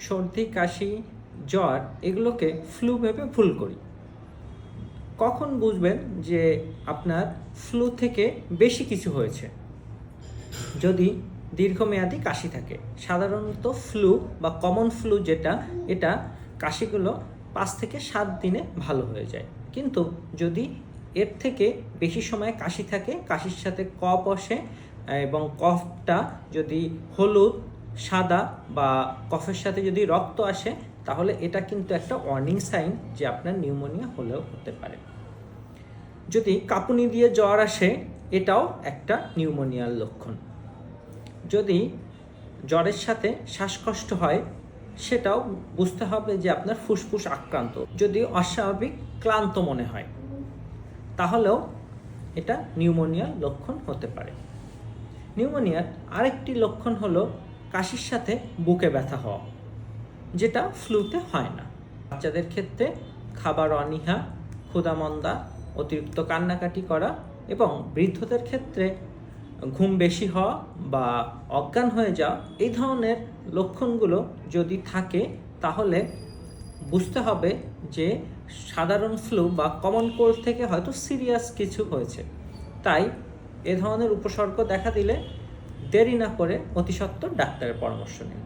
সর্দি, কাশি, জ্বর এগুলোকে ফ্লু ভেবে ভুল করি। কখন বুঝবেন যে আপনার ফ্লু থেকে বেশি কিছু হয়েছে? যদি দীর্ঘমেয়াদী কাশি থাকে, সাধারণত ফ্লু বা কমন ফ্লু যেটা, এটা কাশিগুলো পাঁচ থেকে সাত দিনে ভালো হয়ে যায়। কিন্তু যদি এর থেকে বেশি সময় কাশি থাকে, কাশির সাথে কফ আসে, এবং কফটা যদি হলুদ সাদা বা কফের সাথে যদি রক্ত আসে, তাহলে এটা কিন্তু একটা ওয়ার্নিং সাইন যে আপনার নিউমোনিয়া হলেও হতে পারে। যদি কাঁপুনি দিয়ে জ্বর আসে, এটাও একটা নিউমোনিয়ার লক্ষণ। যদি জ্বরের সাথে শ্বাসকষ্ট হয়, সেটাও বুঝতে হবে যে আপনার ফুসফুস আক্রান্ত। যদি অস্বাভাবিক, ক্লান্ত মনে হয়, তাহলেও এটা নিউমোনিয়ার লক্ষণ হতে পারে। নিউমোনিয়ার আরেকটি লক্ষণ হলো কাশির সাথে বুকে ব্যথা হওয়া, যেটা ফ্লুতে হয় না। বাচ্চাদের ক্ষেত্রে খাবার অনীহা, ক্ষুধামন্দা, অতিরিক্ত কান্নাকাটি করা এবং বৃদ্ধদের ক্ষেত্রে ঘুম বেশি হওয়া বা অজ্ঞান হয়ে যাওয়া, এই ধরনের লক্ষণগুলো যদি থাকে, তাহলে বুঝতে হবে যে সাধারণ ফ্লু বা কমন কোল্ড থেকে হয়তো সিরিয়াস কিছু হয়েছে। তাই এ ধরনের উপসর্গ দেখা দিলে দেরি না করে অতিসত্বর ডাক্তারের পরামর্শ নিন।